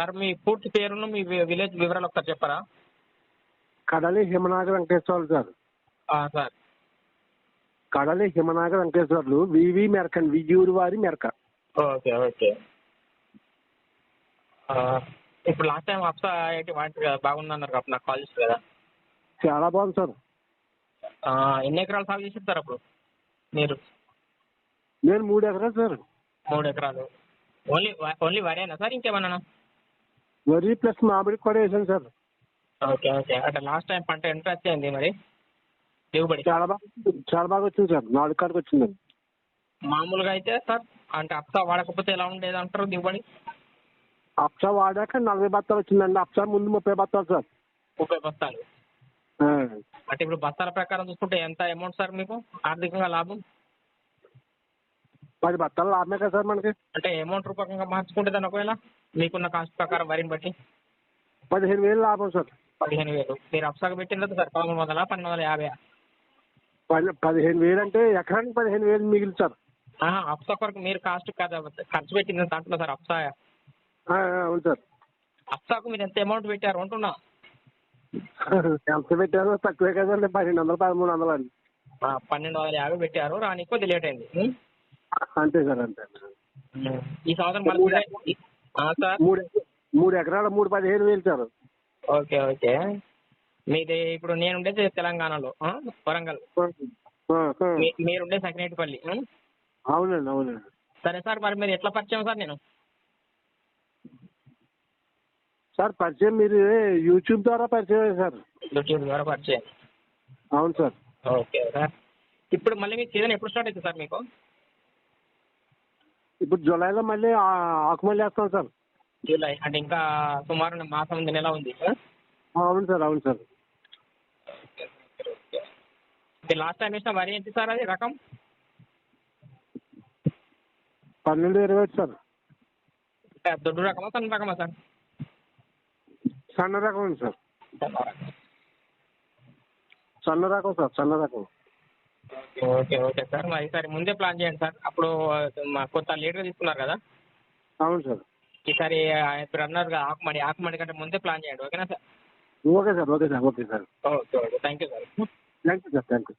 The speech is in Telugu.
సార్ మీ పూర్తి పేరును మీ విలేజ్ వివరాలు ఒకసారి చెప్పరా? కడలి హిమనాగ వెంకటేశ్వర్లు సార్ సార్. కడలి హిమనాగ వెంకటేశ్వర్లు వివి మెరకండి విజూరు వారి మెరక. Okay okay. ఇప్పుడు లాస్ట్ టైం అప్సా ఏంటి వాటి బాగుందన్నారు కాబట్టి నాకు కాల్ చేస్తారు కదా. చాలా బాగుంది సార్. ఎన్ని ఎకరాలు సాగు చేసి సార్ అప్పుడు? మీరు? నేను మూడు ఎకరాలు సార్. మూడు ఎకరాలు. ఓన్లీ ఓన్లీ వరేనా సార్ ఇంకేమన్నా వరి ప్లస్ మామిడి కూడా వేసాను సార్. Okay okay. అంటే లాస్ట్ టైం పంట ఎంత వచ్చింది మరి? దిగుబడి? చాలా బాగా చాలా బాగా వచ్చింది సార్. నాలుగు కాడికి వచ్చిందండి మామూలుగా అయితే సార్ అంటే అప్సా వాడకపోతే ఎలా ఉండేది అంటారు దిగుబడి? అప్సా వాడాక నలభై బత్తాలు వచ్చిందండి. అప్సా ముందు ముప్పై బత్తాలు సార్. ముప్పై బస్తాలు అంటే ఇప్పుడు బస్తాల ప్రకారం చూసుకుంటే ఎంత అమౌంట్ సార్ మీకు? ఆర్థికంగా లాభం? పది బత్తాలు లాభమే కదా సార్ మనకి. అంటే అమౌంట్ రూపకంగా మార్చుకుంటే దాని ఒకవేళ మీకున్న కాస్ట్ ప్రకారం వరిని బట్టి. పదిహేను వేలు లాభం సార్. పదిహేను వేలు. మీరు అప్సాకు పెట్టినది సార్ పదమూడు వందల పన్నెండు వందల యాభై పది పదిహేను వేలు అంటే ఎకరానికి పదిహేను వేలు మిగిలి సార్. అప్సా కొరకు మీరు కాస్ట్ కదా ఖర్చు పెట్టింది దాంట్లో సార్ అప్సా. అవును సార్. అప్సాకు మీరు ఎంత అమౌంట్ పెట్టారు అంటున్నా? ఎంత పెట్టారో తక్కువే కదండి పన్నెండు వందలు పదమూడు వందలు అండి పన్నెండు వందల యాభై పెట్టారు రాని కొద్ది లేట్ అయింది? అంతే సార్ అంతే. ఈ సంవత్సరం మళ్ళీ సార్? మూడు మూడు ఎకరాలు మూడు పదిహేను వేలు సార్. Okay okay. మీది ఇప్పుడు నేను ఉండేది తెలంగాణలో వరంగల్. ఆ, ఆ. మీ- మీరు ఉండే సకినేటిపల్లి? అవునండి అవునండి. సరే సార్ మరి మీరు ఎట్లా పరిచయం సార్ నేను? సార్ పరిచయం మీరు యూట్యూబ్ ద్వారా పరిచయం సార్. యూట్యూబ్ ద్వారా పరిచయం. అవును సార్. Okay sir. ఇప్పుడు మళ్ళీ మీ సీజన్ ఎప్పుడు స్టార్ట్ అవుతుంది సార్ మీకు? ఇప్పుడు జూలైలో మళ్ళీ ఆకుమల్లి వేస్తాం సార్. జూలై అంటే ఇంకా సుమారు మాసం ఉంది నెల ఉంది ఆ? అవును సార్ అవును సార్. లాస్ట్ టైం వేసిన వరి ఏంటి సార్ అది రకం? పన్నెండు ఇరవై ఒకటి సార్. దొడ్డు రకమా సన్న రకమా సార్? సన్న రకం ఉంది సార్. సన్న రకం సార్ సన్న రకం. Okay okay sir. మరి ఈసారి ముందే ప్లాన్ చేయండి సార్. అప్పుడు మా కొత్త లీటర్ తీసుకున్నారు కదా? అవును సార్. ఈసారి ఇప్పుడు అన్నారు కదా ఆకుమడి ఆకుమడి కంటే ముందే ప్లాన్ చేయండి. ఓకేనా sir? Okay sir okay sir okay sir. Okay okay. Thank you sir. Thank you sir thank you